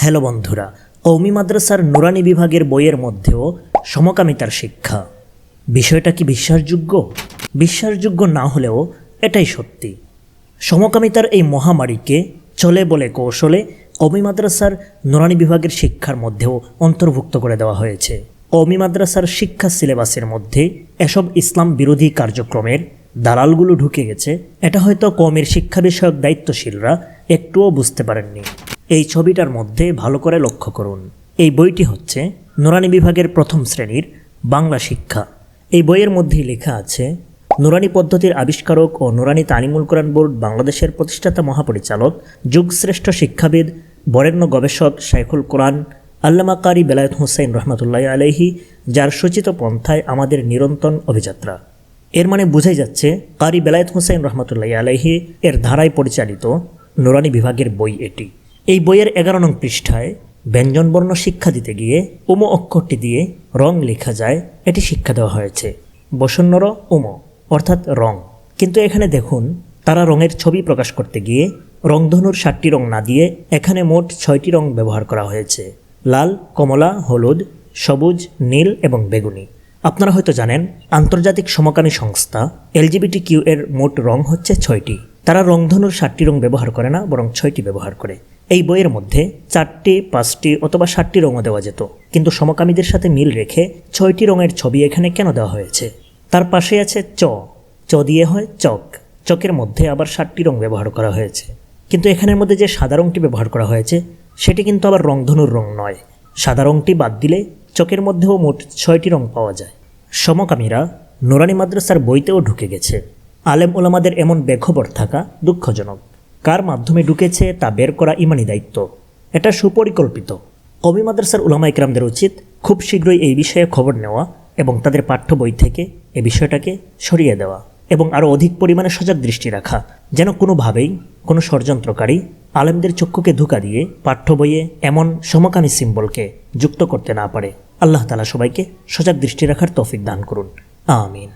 Hello বন্ধুরা কৌমি মাদ্রাসার নুরানি বিভাগের বইয়ের মধ্যেও সমকামিতার শিক্ষা। বিষয়টা কি বিশ্বাসযোগ্য? বিশ্বাসযোগ্য না হলেও এটাই সত্যি। সমকামিতার এই মহামারীকে চলে বলে কৌশলে কৌমি মাদ্রাসার নুরানি বিভাগের শিক্ষার মধ্যেও অন্তর্ভুক্ত করে দেওয়া হয়েছে। কৌমি মাদ্রাসার শিক্ষা সিলেবাসের মধ্যে এসব ইসলাম বিরোধী কার্যক্রমের দালালগুলো ঢুকে গেছে। এটা হয়তো কৌমের শিক্ষা বিষয়ক দায়িত্বশীলরা একটুও বুঝতে পারেননি। এই ছবিটার মধ্যে ভালো করে লক্ষ্য করুন। এই বইটি হচ্ছে নুরানি বিভাগের প্রথম শ্রেণির বাংলা শিক্ষা। এই বইয়ের মধ্যেই লেখা আছে, নুরানি পদ্ধতির আবিষ্কারক ও নুরানি তানিমুল কোরআন বোর্ড বাংলাদেশের প্রতিষ্ঠাতা মহাপরিচালক, যুগশ্রেষ্ঠ শিক্ষাবিদ, বরেণ্য গবেষক শাইখুল কোরআন, আল্লামা কারি বেলায়েত হুসাইন রহমতুল্লাহ আলহি যার সূচিত পন্থায় আমাদের নিরন্তন অভিযাত্রা। এর মানে বোঝাই যাচ্ছে, কারি বেলায়েত হুসাইন রহমতুল্লাহ আলহি এর ধারায় পরিচালিত নুরানি বিভাগের বই এটি। এই বইয়ের এগারো নং পৃষ্ঠায় ব্যঞ্জনবর্ণ শিক্ষা দিতে গিয়ে উম অক্ষরটি দিয়ে রং লেখা যায়, এটি শিক্ষা দেওয়া হয়েছে। বসন্নর উম, অর্থাৎ রং। কিন্তু এখানে দেখুন, তারা রঙের ছবি প্রকাশ করতে গিয়ে রংধনুর সাতটি রং না দিয়ে এখানে মোট ছয়টি রং ব্যবহার করা হয়েছে। লাল, কমলা, হলুদ, সবুজ, নীল এবং বেগুনি। আপনারা হয়তো জানেন, আন্তর্জাতিক সমকামী সংস্থা এলজিবিটি কিউ এর মোট রং হচ্ছে ছয়টি। তারা রংধনুর সাতটি রং ব্যবহার করে না, বরং ছয়টি ব্যবহার করে। এই বইয়ের মধ্যে চারটি, পাঁচটি অথবা ষাটটি রঙও দেওয়া যেত। কিন্তু সমকামীদের সাথে মিল রেখে ছয়টি রঙের ছবি এখানে কেন দেওয়া হয়েছে? তার পাশে আছে চ। চ দিয়ে হয় চক। চকের মধ্যে আবার ষাটটি রং ব্যবহার করা হয়েছে। কিন্তু এখানের মধ্যে যে সাদা রংটি ব্যবহার করা হয়েছে, সেটি কিন্তু আবার রংধনুর রং নয়। সাদা রংটি বাদ দিলে চকের মধ্যেও মোট ছয়টি রং পাওয়া যায়। সমকামীরা নোরানি মাদ্রাসার বইতেও ঢুকে গেছে। আলেম ওলামাদের এমন বেখবর থাকা দুঃখজনক। কার মাধ্যমে ঢুকেছে তা বের করা ইমানি দায়িত্ব। এটা সুপরিকল্পিত। কবি মাদ্রাসার উলামা ইকরামদের উচিত খুব শীঘ্রই এই বিষয়ে খবর নেওয়া এবং তাদের পাঠ্য বই থেকে এ বিষয়টাকে সরিয়ে দেওয়া এবং আরও অধিক পরিমাণে সজাগ দৃষ্টি রাখা, যেন কোনোভাবেই কোনো ষড়যন্ত্রকারী আলেমদের চক্ষুকে ধোকা দিয়ে পাঠ্য বইয়ে এমন সমকামী সিম্বলকে যুক্ত করতে না পারে। আল্লাহ তালা সবাইকে সজাগ দৃষ্টি রাখার তৌফিক দান করুন। আমিন।